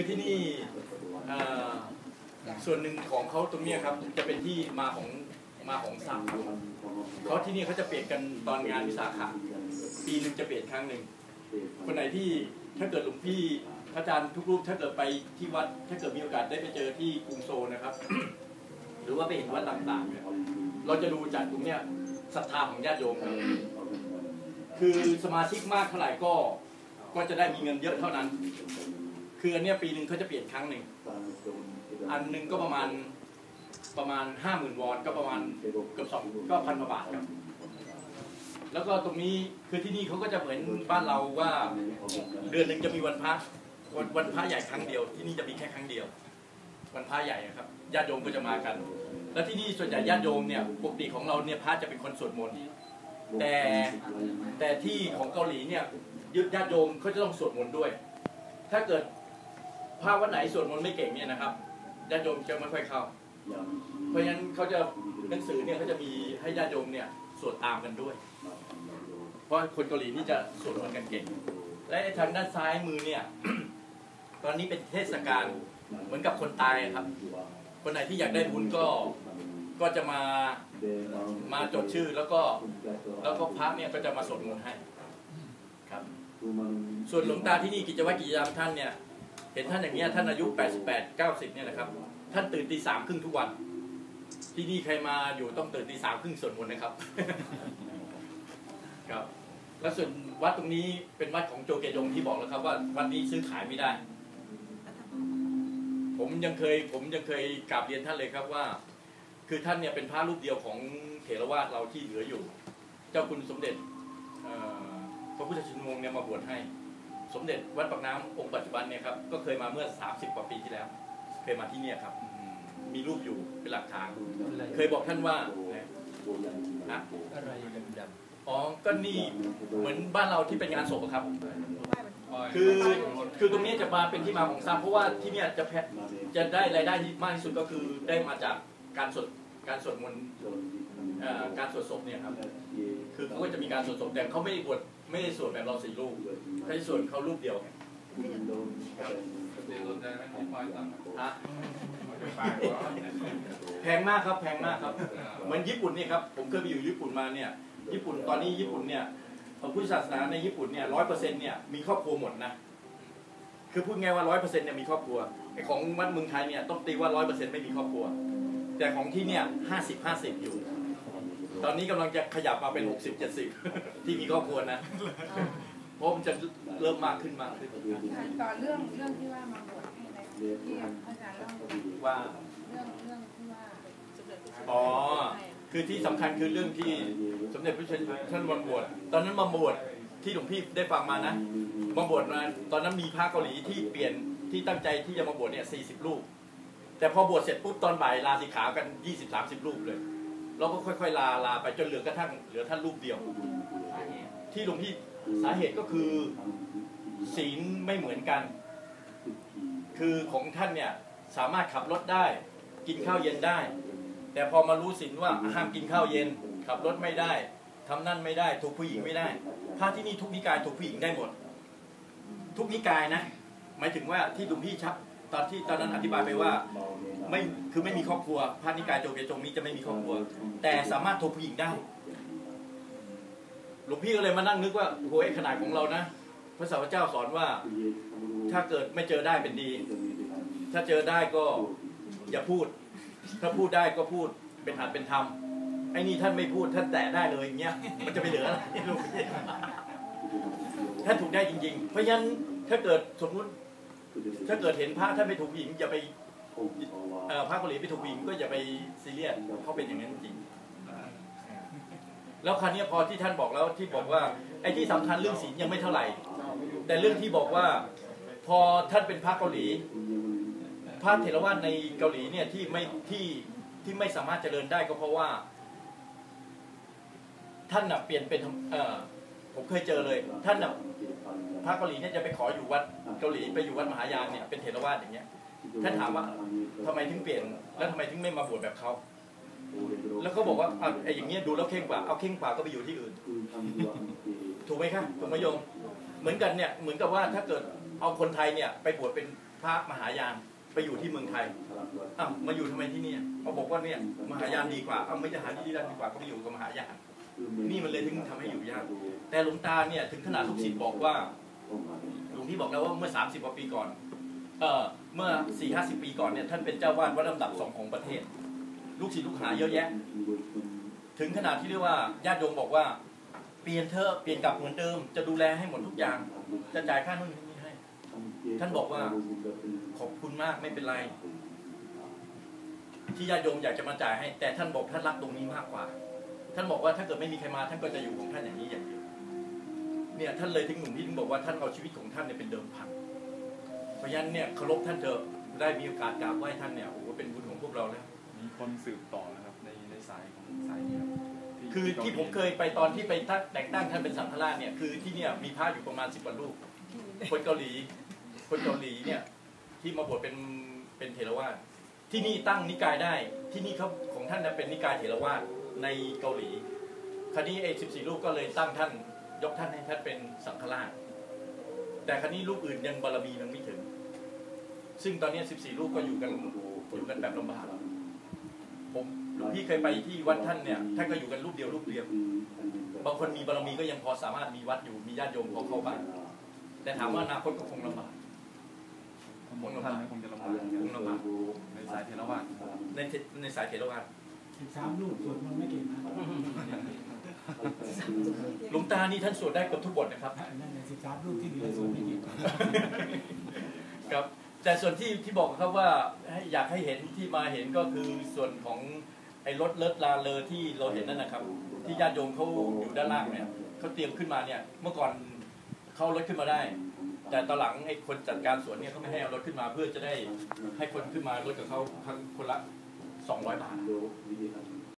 คือที่นี่ส่วนหนึ่งของเขาตรงนี้ครับจะเป็นที่มาของมาของสามครับเขาที่นี่เขาจะเปลี่ยนกันตอนงานวิสาขะปีหนึ่งจะเปลี่ยนครั้งหนึ่งคนไหนที่ถ้าเกิดหลวงพี่พระอาจารย์ทุกรูปถ้าเกิดไปที่วัด ถ้าเกิดมีโอกาสได้ไปเจอที่กรุงโซลนะครับ หรือว่าไปเห็นวัดต่างๆเนี่ยเราจะดูจากตรงเนี้ยศรัทธาของญาติโยมครับคือสมาชิกมากเท่าไหร่ก็ก็จะได้มีเงินเยอะเท่านั้น คืออันเนี้ยปีหนึ่งเขาจะเปลี่ยนครั้งหนึ่ง อันหนึ่งก็ประมาณประมาณห้าหมื่นวอนก็ประมาณเกือบสองก็พันกว่าบาทครับ แล้วก็ตรงนี้คือที่นี่เขาก็จะเหมือนบ้านเราว่าเดือนหนึ่งจะมีวันพระวันวันพระใหญ่ครั้งเดียว ที่นี่จะมีแค่ครั้งเดียว วันพระใหญ่อะครับญาติโยมก็จะมากัน แล้วที่นี่ส่วนใหญ่ญาติโยมเนี่ยปกติของเราเนี่ยพระจะเป็นคนสวดมนต์แต่แต่ที่ของเกาหลีเนี่ยยึดญาติโยมเขาจะต้องสวดมนต์ด้วย ถ้าเกิด พระวันไหนสวดมนต์ไม่เก่งเนี่ยนะครับญาติโยมจะไม่ค่อยเข้า เพราะฉะนั้นเขาจะหนังสือเนี่ยเขาจะมีให้ญาติโยมเนี่ยสวดตามกันด้วย เพราะคนเกาหลีนี่จะสวดมนต์กันเก่ง และทางด้านซ้ายมือเนี่ย ตอนนี้เป็นเทศกาลเหมือนกับคนตายครับ คนไหนที่อยากได้บุญก็ก็จะมามาจดชื่อแล้วก็แล้วก็พระเนี่ยก็จะมาสวดมนต์ให้ครับ ส่วนหลวงตาที่นี่กิจวัตรกิจกรรมท่านเนี่ย ห็นท่านอย่างเงี้ยท่านอายุ 88 90 เนี่ยนะครับ ท่านตื่นตีสามครึ่งทุกวัน ที่นี่ใครมาอยู่ต้องตื่นตีสามครึ่งส่วดมนนะครับ ครับ แล้วส่วนวัดตรงนี้เป็นวัดของโจเกยงที่บอกแล้วครับ ว่าวันนี้ซื้อขายไม่ได้ ผมยังเคย ผมยังเคยกราบเรียนท่านเลยครับว่า คือท่านเนี่ยเป็นพระรูปเดียวของเถรวาทเราที่เหลืออยู่ เจ้าคุณสมเด็จพระพุทธชินวงศ์เนี่ยมาบวชให้ สมเด็จวัดปากน้ำองค์ปัจจุบันเนี่ยครับก็เคยมาเมื่อ 30 กว่าปีที่แล้ว เคยมาที่เนี่ยครับ มีรูปอยู่เป็นหลักฐานเคยบอกท่านว่านะอะไรดำอ๋อก็นี่เหมือนบ้านเราที่เป็นงานศพอะครับๆคือคือตรงนี้จะมาเป็นที่มาของทรัพย์เพราะว่าที่เนี่ยจะแพะจะได้รายได้ที่มากที่สุดก็คือได้มาจากการสวดการสวดมนต์เอ่อการสวดศพเนี่ยครับ คือเขาก็จะมีการสวดศพแต่เขาไม่ได้บวช ไม่ได้สวดแบบเราสี่รูปเขาจะสวดเขารูปเดียวฮะแพงมากครับแพงมากครับเหมือนญี่ปุ่นเนี่ยครับผมเคยไปอยู่ญี่ปุ่นมาเนี่ย ญี่ปุ่นตอนนี้ญี่ปุ่นเนี่ยพระพุทธศาสนาในญี่ปุ่นเนี่ยร้อยเปอร์เซ็นต์เนี่ยมีครอบครัวหมดนะคือพูดง่ายว่าร้อยเปอร์เซ็นต์เนี่ยมีครอบครัวไอของวัดเมืองไทยเนี่ยต้องตีว่าร้อยเปอร์เซ็นต์ไม่มีครอบครัว แต่ของที่เนี่ยห้าสิบห้าสิบอยู่ ตอนนี้กำลังจะขยับมาเป็นหกสิบเจ็ดสิบที่มีครอบครัวนะ เพราะมันจะเริ่มมากขึ้นมากขึ้นต่อเรื่องเรื่องที่ว่ามาบวชให้อะไรที่อาจารย์เล่าว่าเรื่องเรื่องที่ว่าอ๋อคือที่สำคัญคือเรื่องที่สมเด็จพระเจ้าท่านวันบวชตอนนั้นมาบวชที่หลวงพี่ได้ฟังมานะมาบวชมาตอนนั้นมีพระเกาหลีที่เปลี่ยนที่ตั้งใจที่จะมาบวชเนี่ยสี่สิบรูป แต่พอบวชเสร็จปุ๊บตอนบ่ายลาสิกขากันยี่สิบสามสิบรูปเลย แล้วก็ค่อยๆ ลาลาไปจนเหลือกระทั่งเหลือท่านรูปเดียว ที่หลวงพี่สาเหตุก็คือศีลไม่เหมือนกัน คือของท่านเนี่ยสามารถขับรถได้ กินข้าวเย็นได้ แต่พอมารู้ศีลว่าห้ามกินข้าวเย็น ขับรถไม่ได้ทำนั่นไม่ได้ถูกผู้หญิงไม่ได้พระที่นี่ทุกนิกายถูกผู้หญิงได้หมด ทุกนิกายนะหมายถึงว่าที่หลวงพี่ชัก ตอนที่ตอนนั้นอธิบายไปว่าไม่คือไม่มีครอบครัวพระนิกายโจเกจงนี้จะไม่มีครอบครัว แต่สามารถถูกผู้หญิงได้หลวงพี่ก็เลยมานั่งนึกว่าโอ้ยขนาดของเรานะพระสาวเจ้าสอนว่า ถ้าเกิดไม่เจอได้เป็นดี ถ้าเจอได้ก็อย่าพูด ถ้าพูดได้ก็พูดเป็นอัดเป็นธรรมไอ้นี่ท่านไม่พูดท่านแตะได้เลยอย่างเงี้ยมันจะไปเหลืออะไรลูกท่านถูกได้จริง ๆ เพราะฉะนั้นถ้าเกิดสมมุติ ถ้าเกิดเห็นพระท่านไม่ถูกผู้หญิงอย่าไปเอ่อพระเกาหลีไปถูกผู้หญิงก็อย่าไปซีเรียสเขาเป็นอย่างนั้นจริงแล้วคราวนี้พอที่ท่านบอกแล้วที่บอกว่าไอ้ที่สำคัญเรื่องศีลยังไม่เท่าไหร่ แต่เรื่องที่บอกว่าพอท่านเป็นพระเกาหลีพระเถรวาทในเกาหลีเนี่ยที่ไม่ที่ที่ไม่สามารถเจริญได้ก็เพราะว่า ท่านน่ะเปลี่ยนเป็นเอ่อผมเคยเจอเลย ท่านน่ะ พระเกาหลีเนี่ยจะไปขออยู่วัดเกาหลีไปอยู่วัดมหายานเนี่ยเป็นเถรวาทอย่างเงี้ยท่านถามว่าทำไมถึงเปลี่ยน แล้วทำไมถึงไม่มาบวชแบบเขาแล้วเขาบอกว่าอะไอ้อย่างเงี้ยดูแล้วเข่งกว่าเอาเข่งกว่าก็ไปอยู่ที่อื่น ถูกไหมครับถูกไหมโยมเหมือนกันเนี่ยเหมือนกับว่าถ้าเกิดเอาคนไทยเนี่ยไปบวชเป็นพระมหายานไปอยู่ที่เมืองไทยอ้าวมาอยู่ทำไมที่นี่เขาบอกว่าเนี่ยมหายานดีกว่า เอาไม่จะหาที่ดีดีกว่าก็ไปอยู่กับมหายาน นี่มันเลยถึงทำให้อยู่ยาก แต่หลวงตาเนี่ยถึงขนาดลูกศิษย์บอกว่าหลวงพี่บอกแล้วว่าเมื่อ 30กว่าปีก่อน เอ่อเมื่อ4 5 0ปีก่อนเนี่ยท่านเป็นเจ้าวาดวัดลำดับสองของประเทศ ลูกศิษย์ลูกหาเยอะแยะ ถึงขนาดที่เรียกว่าญาติโยมบอกว่า เปลี่ยนเถอเปลี่ยนกลับเหมือนเดิม จะดูแลให้หมดทุกอย่าง จะจ่ายค่านู่นนี่ให้ ท่านบอกว่าขอบคุณมากไม่เป็นไร ที่ญาติโยมอยากจะมาจ่ายให้ แต่ท่านบอกท่านรักตรงนี้มากกว่า ท่านบอกว่าถ้าเกิดไม่มีใครมาท่านก็จะอยู่ของท่านอย่างนี้อย่างเดียวเนี่ยท่านเลยถึงหนุ่มที่ถึงบอกว่าท่านเอาชีวิตของท่านเนี่ยเป็นเดิมพันเพราะฉะนั้นเนี่ยเคารพท่านเถอะได้มีโอกาสกราบไหว้ท่านเนี่ยโอ้โหเป็นบุญของพวกเราแล้วมีคนสืบต่อนะครับในในสายของสายนี้ครับคือที่ผมเคยไปตอนที่ไปแต่งตั้งท่านเป็นสังฆราชเนี่ยคือที่เนี่ยมีพระอยู่ประมาณสิบกว่ารูปคนเกาหลี คนเกาหลีเนี่ยที่มาบวชเป็นเป็นเถรวาทที่นี่ตั้งนิกายได้ ที่นี่เขาของท่านน่ะเป็นนิกายเถรวาท ในเกาหลี คราวนี้ไอ้สิบสี่รูปก็เลยตั้งท่าน ยกท่านให้ท่านเป็นสังฆราช แต่คราวนี้รูปอื่นยังบารมียังไม่ถึง ซึ่งตอนนี้สิบสี่รูปก็อยู่กันอยู่กันแบบลำบากผมหลวงพี่เคยไปที่วัดท่านเนี่ยท่านก็อยู่กันรูปเดียวรูปเดียว บางคนมีบารมีก็ยังพอสามารถมีวัดอยู่มีญาติโยมพอเข้าบ้านแต่ถามว่าอนาคตก็คงลำบากคงท่านคงจะลำบากคงลำบากในสายเทรวาสในเทในสายเถรวาท สิบสามลูกสวดมันต์ไม่เก่งนะหลวงตานี่ท่านสวดได้เกือบทุกบทนะครับ นั่นสิบสามลูกที่เหลือสวดไม่เก่งครับ แต่ส่วนที่ที่บอกครับว่าให้อยากให้เห็นที่มาเห็นก็คือส่วนของไอ้รถเลิศลาเลอที่เราเห็นนั่นนะครับ ที่ญาติโยมเขาอยู่ด้านล่างเนี่ยเขาเตรียมขึ้นมาเนี่ยเมื่อก่อนเขาเอารถขึ้นมาได้ แต่ตอนหลังไอ้คนจัดการสวนเนี่ยเขาไม่ให้เอารถขึ้นมาเพื่อจะได้ให้คนขึ้นมารถกับเขาคนละ200บาท